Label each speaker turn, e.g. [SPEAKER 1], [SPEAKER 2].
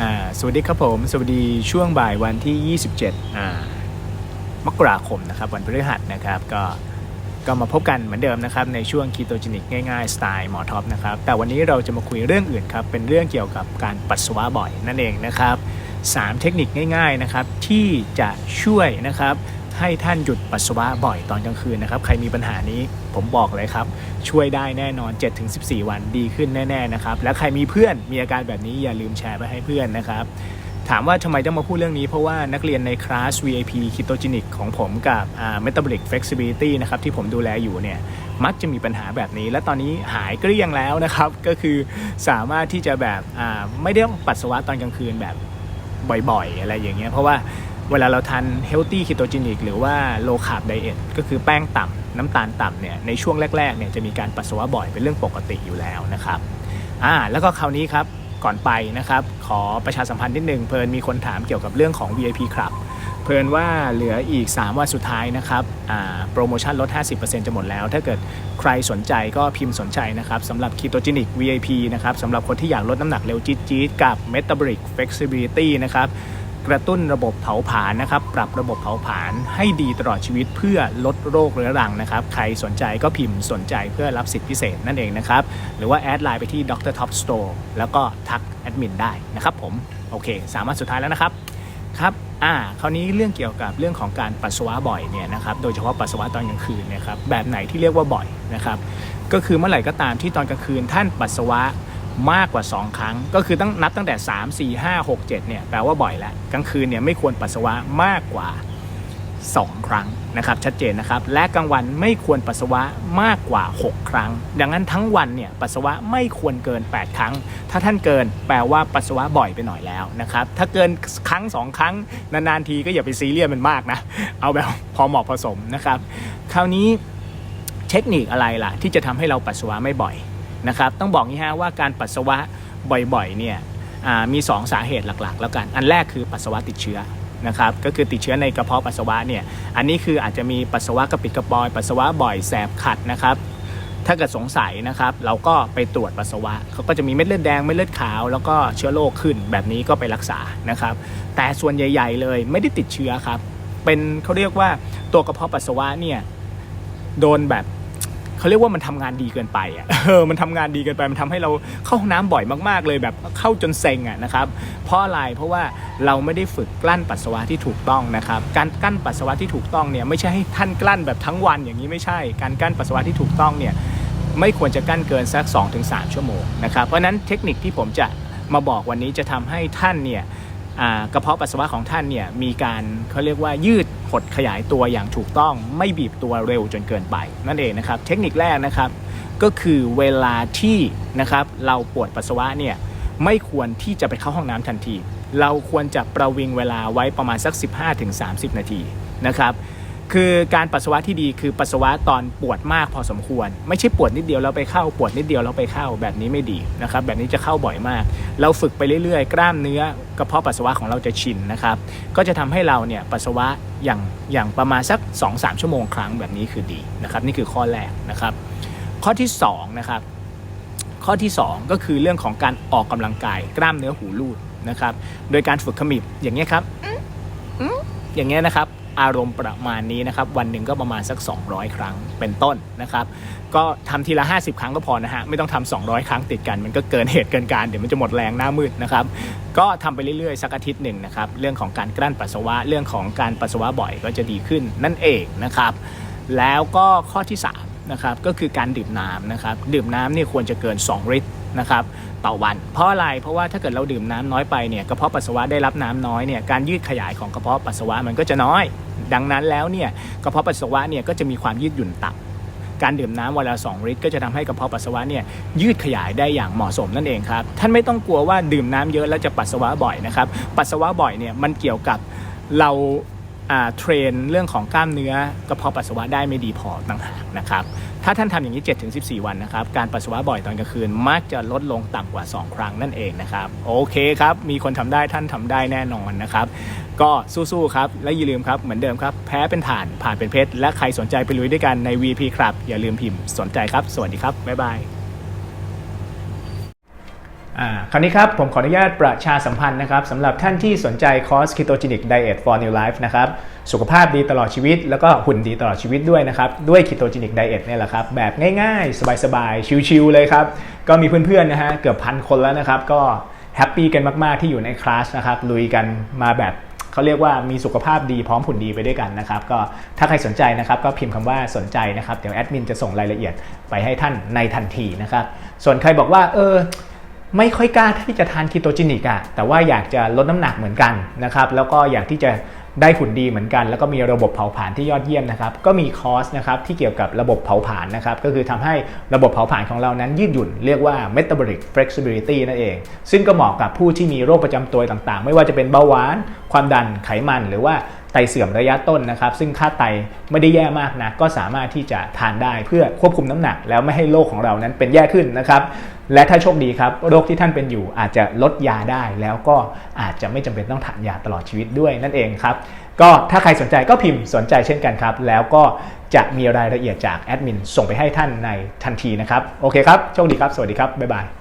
[SPEAKER 1] อ่าสวัสดีครับผม สวัสดีช่วงบ่ายวันที่ 27อ่ามกราคมนะครับวันพฤหัสนะครับก็ก็มาพบกันเหมือนเดิมนะครับในช่วงคีโตจินิกง่ายๆ สไตล์หมอท็อปนะครับแต่วันนี้เราจะมาคุยเรื่องอื่นครับเป็นเรื่องเกี่ยวกับการปัสสาวะบ่อยนั่นเองนะครับสามเทคนิคง่ายๆนะครับที่จะช่วยนะครับ ให้ท่านหยุดปัสสาวะบ่อยตอนกลางคืนนะครับ ใครมีปัญหานี้ผมบอกเลยครับ ช่วยได้แน่นอน 7-14 วันดีขึ้นแน่ๆนะครับ และใครมีเพื่อนมีอาการแบบนี้อย่าลืมแชร์ไปให้เพื่อนนะครับ ถามว่าทำไมต้องมาพูดเรื่องนี้เพราะว่านักเรียนในคลาส VIP Ketogenic ของผมกับอ่า Metabolic Flexibility นะครับที่ผมดูแลอยู่เนี่ยมักจะมีปัญหาแบบนี้ และตอนนี้หายเกลี้ยงแล้วนะครับ ก็คือสามารถที่จะแบบอ่าไม่ได้ต้องปัสสาวะตอนกลางคืนแบบบ่อยๆ อะไรอย่างเงี้ยเพราะว่า เวลาเราทาน healthy ketogenic หรือว่า low carb diet ก็คือแป้งต่ำน้ำตาลต่ำเนี่ยในช่วงแรกๆเนี่ยจะมีการปัสสาวะบ่อยเป็นเรื่องปกติอยู่แล้วนะครับอ่าแล้วก็คราวนี้ครับก่อนไปนะครับ ขอประชาสัมพันธ์นิดนึงเพลินมีคนถามเกี่ยวกับเรื่องของ VIP Club เพลินว่าเหลืออีก 3 วันสุดท้ายนะครับอ่าโปรโมชั่นลด 50%จะหมดแล้ว ถ้าเกิดใครสนใจก็พิมพ์สนใจนะครับสำหรับ Ketogenic VIP นะครับสำหรับคนที่อยากลดน้ำหนักเร็วจี๊ดๆกับ Metabolic Flexibility นะครับ กระตุ้นระบบเผาผลาญนะครับ ปรับระบบเผาผลาญให้ดีตลอดชีวิตเพื่อลดโรคเรื้อรังนะครับ ใครสนใจก็พิมพ์สนใจเพื่อรับสิทธิพิเศษนั่นเองนะครับ หรือว่าแอดไลน์ไปที่ Dr. Top Store แล้วก็ทักแอดมินได้นะครับผม โอเค สามารถสุดท้ายแล้วนะครับ ครับ อ่า คราวนี้เรื่องเกี่ยวกับเรื่องของการปัสสาวะบ่อยเนี่ยนะครับ โดยเฉพาะปัสสาวะตอนกลางคืนนะครับ แบบไหนที่เรียกว่าบ่อยนะครับ ก็คือเมื่อไหร่ก็ตามที่ตอนกลางคืนท่านปัสสาวะ มากกว่า 2 ครั้ง ก็คือตั้งนับตั้งแต่ 3 4 5 6 7เนี่ยแปลว่าบ่อยแล้วกลางคืนเนี่ยไม่ควรปัสสาวะมากกว่า 2 ครั้งนะครับชัดเจนนะครับและกลางวันไม่ควรปัสสาวะมากกว่า 6 ครั้ง ดังนั้นทั้งวันเนี่ยปัสสาวะไม่ควรเกิน 8 ครั้ง ถ้าท่านเกินแปลว่าปัสสาวะบ่อยไปหน่อยแล้วนะครับถ้าเกินครั้ง 2 ครั้งนานๆทีก็อย่าไปซีเรียสมันมากนะเอาแบบพอเหมาะพอสมนะครับคราวนี้เทคนิคอะไรล่ะ ที่จะทำให้เราปัสสาวะไม่บ่อย นะครับต้องบอกงี้ฮะว่าการปัสสาวะบ่อยๆเนี่ยมี2สาเหตุหลักๆ แล้วกัน อันแรกคือปัสสาวะติดเชื้อนะครับก็คือติดเชื้อในกระเพาะปัสสาวะเนี่ยอันนี้คืออาจจะมีปัสสาวะกระปิดกระปอยปัสสาวะบ่อยแสบขัดนะครับถ้าเกิดสงสัยนะครับเราก็ไปตรวจปัสสาวะเขาก็จะมีเม็ดเลือดแดงเม็ดเลือดขาว แล้วก็เชื้อโรคขึ้นแบบนี้ก็ไปรักษานะครับ แต่ส่วนใหญ่ ๆ เลยไม่ได้ติดเชื้อครับเป็นเขาเรียกว่าตัวกระเพาะปัสสาวะเนี่ยโดนแบบ เขาเรียกว่ามันทำงานดีเกินไปอะเออมันทำงานดีเกินไปมันทำให้เราเข้าห้องน้ำบ่อยมากๆเลยแบบเข้าจนเซ็งอะนะครับเพราะอะไรเพราะว่าเราไม่ได้ฝึกกลั้นปัสสาวะที่ถูกต้องนะครับการกลั้นปัสสาวะที่ถูกต้องเนี่ยไม่ใช่ให้ท่านกลั้นแบบทั้งวันอย่างนี้ไม่ใช่ การกลั้นปัสสาวะที่ถูกต้องเนี่ยไม่ควรจะกั้นเกินสัก 2-3 ชั่วโมงนะครับ เพราะนั้นเทคนิคที่ผมจะมาบอกวันนี้จะทำให้ท่านเนี่ย กระเพาะปัสสาวะของท่านเนี่ยมีการเขาเรียกว่ายืดหดขยายตัวอย่างถูกต้องไม่บีบตัวเร็วจนเกินไป นั่นเองนะครับเทคนิคแรกนะครับก็คือเวลาที่นะครับเราปวดปัสสาวะเนี่ยไม่ควรที่จะไปเข้าห้องน้ำทันที เราควรจะประวิงเวลาไว้ประมาณสัก 15-30 นาทีนะครับ คือการปัสสาวะที่ดีคือปัสสาวะตอนปวดมากพอสมควร ไม่ใช่ปวดนิดเดียวแล้วไปเข้าปวดนิดเดียวแล้วไปเข้าแบบนี้ไม่ดีนะครับแบบนี้จะเข้าบ่อยมาก เราฝึกไปเรื่อยๆ กล้ามเนื้อกระเพาะปัสสาวะของเราจะชินนะครับก็จะทำให้เราเนี่ยปัสสาวะอย่างอย่างประมาณสัก 2-3 ชั่วโมงครั้งแบบนี้คือดีนะครับนี่คือข้อแรกนะครับข้อที่2นะครับข้อที่ 2 ก็คือเรื่องของการออกกำลังกายกล้ามเนื้อหูรูดนะครับโดยการฝึกขมิบอย่างเงี้ยครับอย่างเงี้ยนะครับ อารมณ์ประมาณนี้นะครับ วันหนึ่งก็ประมาณสัก 200 ครั้งเป็นต้นนะครับ ก็ทำทีละ 50 ครั้งก็พอนะฮะ ไม่ต้องทำ200 ครั้งติดกันมันก็เกินเหตุเกินการ เดี๋ยวมันจะหมดแรงหน้ามืดนะครับ ก็ทำไปเรื่อยๆ สักอาทิตย์หนึ่งนะครับ เรื่องของการกลั้นปัสสาวะ เรื่องของการปัสสาวะบ่อยก็จะดีขึ้นนั่นเองนะครับ แล้วก็ข้อที่3นะครับ ก็คือการดื่มน้ำนะครับ ดื่มน้ำเนี่ยควรจะเกิน 2 ลิตรนะครับ ต่อวัน เพราะอะไรเพราะว่าถ้าเกิดเราดื่มน้ำน้อยไปเนี่ยกระเพาะปัสสาวะได้รับน้ำน้อยเนี่ยการยืดขยายของกระเพาะปัสสาวะมันก็จะน้อย ดังนั้นแล้วเนี่ยกระเพาะปัสสาวะเนี่ยก็จะมีความยืดหยุ่นต่ำการดื่มน้ำวันละ2ลิตรก็จะทำให้กระเพาะปัสสาวะเนี่ยยืดขยายได้อย่างเหมาะสมนั่นเองครับ ท่านไม่ต้องกลัวว่าดื่มน้ำเยอะแล้วจะปัสสาวะบ่อยนะครับ ปัสสาวะบ่อยเนี่ยมันเกี่ยวกับเราเทรนเรื่องของกล้ามเนื้อกระเพาะปัสสาวะได้ไม่ดีพอต่างหากนะครับ ถ้าท่านทำอย่างนี้ 7-14 วันนะครับ การปัสสาวะบ่อยตอนกลางคืนมักจะลดลงต่ำกว่า 2 ครั้งนั่นเองนะครับ โอเคครับ มีคนทำได้ท่านทำได้แน่นอนนะครับ ก็สู้ๆครับ และอย่าลืมครับ เหมือนเดิมครับ แพ้เป็นฐานผ่านเป็นเพชรและใครสนใจไปลุยด้วยกันใน VP ครับ อย่าลืมพิมพ์สนใจครับ สวัสดีครับบ๊ายบาย คราวนี้ครับ ผมขออนุญาตประชาสัมพันธ์นะครับสำหรับท่านที่สนใจคอร์ส Ketogenic Diet for New Life นะครับสุขภาพดีตลอดชีวิต แล้วก็หุ่นดีตลอดชีวิตด้วยนะครับ ด้วย Ketogenic Diet เนี่ยแหละครับ แบบง่ายๆ สบายๆ ชิลๆเลยครับ ก็มีเพื่อนๆนะฮะเกือบพันคนแล้วนะครับ ก็แฮปปี้กันมากๆที่อยู่ในคลาสนะครับลุยกันมาแบบเขาเรียกว่ามีสุขภาพดีพร้อมผุ่นดีไปด้วยกันนะครับ ก็ถ้าใครสนใจนะครับก็พิมพ์คำว่าสนใจนะครับ เดี๋ยวแอดมินจะส่งรายละเอียดไปให้ท่านในทันทีนะครับ ส่วนใครบอกว่าเออ ไม่ค่อยกล้าที่จะทานคีโตจินิกอะแต่ว่าอยากจะลดน้ำหนักเหมือนกันนะครับแล้วก็อยากที่จะได้หุ่นดีเหมือนกัน แล้วก็มีระบบเผาผลาญที่ยอดเยี่ยมนะครับก็มีคอร์สนะครับที่เกี่ยวกับระบบเผาผลาญนะครับก็คือทำให้ระบบเผาผลาญของเรานั้นยืดหยุ่นเรียกว่า metabolic flexibility นั่นเอง ซึ่งก็เหมาะกับผู้ที่มีโรคประจำตัวต่างๆ ไม่ว่าจะเป็นเบาหวาน ความดันไขมันหรือว่า ไตเสื่อมระยะต้นนะครับ ซึ่งค่าไตไม่ได้แย่มากนะก็สามารถที่จะทานได้เพื่อควบคุมน้ำหนัก แล้วไม่ให้โรคของเรานั้นเป็นแย่ขึ้นนะครับ และถ้าโชคดีครับโรคที่ท่านเป็นอยู่อาจจะลดยาได้ แล้วก็อาจจะไม่จำเป็นต้องทานยาตลอดชีวิตด้วยนั่นเองครับก็ถ้าใครสนใจก็พิมพ์สนใจเช่นกันครับ แล้วก็จะมีรายละเอียดจากแอดมินส่งไปให้ท่านในทันทีนะครับโอเคครับโชคดีครับสวัสดีครับบ๊ายบาย